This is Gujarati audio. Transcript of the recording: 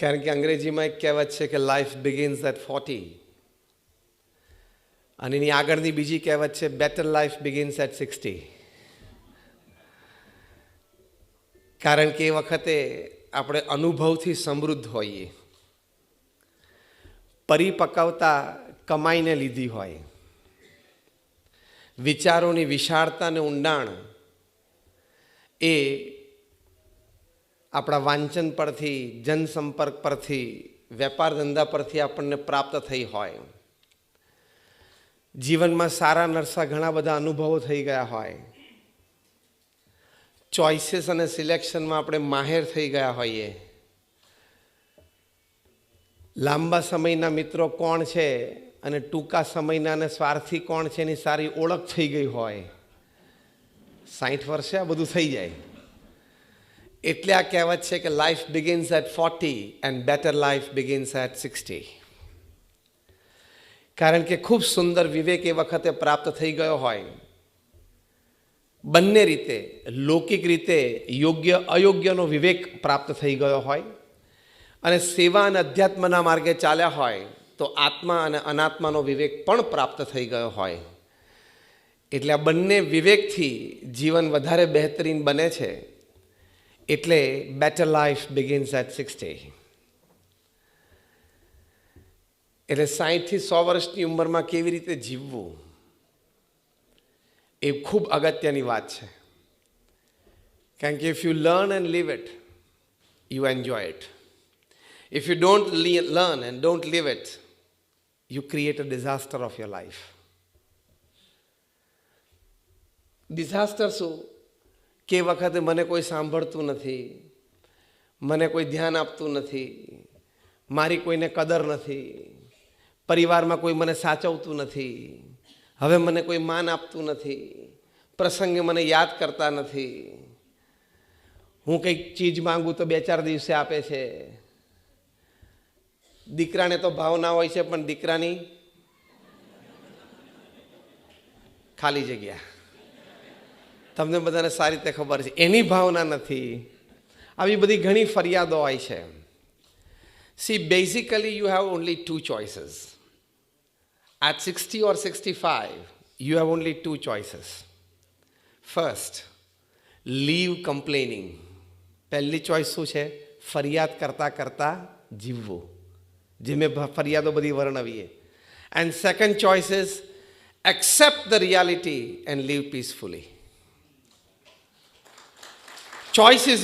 કારણ કે અંગ્રેજીમાં એક કહેવત છે કે લાઈફ બિગિન્સ એટ ફોર્ટી અને એની આગળની બીજી કહેવત છે better life begins at sixty કારણ કે એ વખતે આપણે અનુભવથી સમૃદ્ધ હોઈએ. પરિપક્વતા કમાઈને લીધી હોય. વિચારોની વિશાળતા અને ઊંડાણ એ આપણા વાંચન પરથી, જનસંપર્ક પરથી, વેપાર ધંધા પરથી આપણને પ્રાપ્ત થઈ હોય. જીવનમાં સારા નરસા ઘણા બધા અનુભવો થઈ ગયા હોય. ચોઇસીસ અને સિલેક્શનમાં આપણે માહેર થઈ ગયા હોઈએ. લાંબા સમયના મિત્રો કોણ છે અને ટૂંકા સમયના અને સ્વાર્થી કોણ છે એની સારી ઓળખ થઈ ગઈ હોય. સાઠ વર્ષે આ બધું થઈ જાય. એટલે આ કહેવત છે કે life begins at forty and better life begins at sixty કારણ કે ખૂબ સુંદર વિવેક એ વખતે પ્રાપ્ત થઈ ગયો હોય. બંને રીતે, લૌકિક રીતે યોગ્ય, અયોગ્યનો વિવેક પ્રાપ્ત થઈ ગયો હોય. અને સેવા અને અધ્યાત્મના માર્ગે ચાલ્યા હોય, તો આત્મા અને અનાત્માનો વિવેક પણ પ્રાપ્ત થઈ ગયો હોય. એટલે આ બંને વિવેકથી જીવન વધારે બહેતરીન બને છે. એટલે better life begins at sixty એટલે સાહીઠથી સો વર્ષની ઉંમરમાં કેવી રીતે જીવવું એ ખૂબ અગત્યની વાત છે કારણ કે if you learn and live it you enjoy it if you don't learn and don't live it you create a disaster of your life disaster શું કે વખતે મને કોઈ સાંભળતું નથી, મને કોઈ ધ્યાન આપતું નથી, મારી કોઈને કદર નથી, પરિવારમાં કોઈ મને સાચવતું નથી, હવે મને કોઈ માન આપતું નથી, પ્રસંગે મને યાદ કરતા નથી. હું કંઈક ચીજ માંગુ તો બે ચાર દિવસે આપે છે. દીકરાને તો ભાવના હોય છે, પણ દીકરાની ખાલી જગ્યા. તમને બધાને સારી રીતે ખબર છે. એની ભાવના નથી. આવી બધી ઘણી ફરિયાદો હોય છે. See basically you have only two choices at sixty or sixty five you have only two choices first leave complaining પહેલી ચોઇસ શું છે? ફરિયાદ કરતાં કરતાં જીવવું. જે મેં ફરિયાદો બધી વર્ણવીએ. And second choice is accept the reality and live peacefully choice is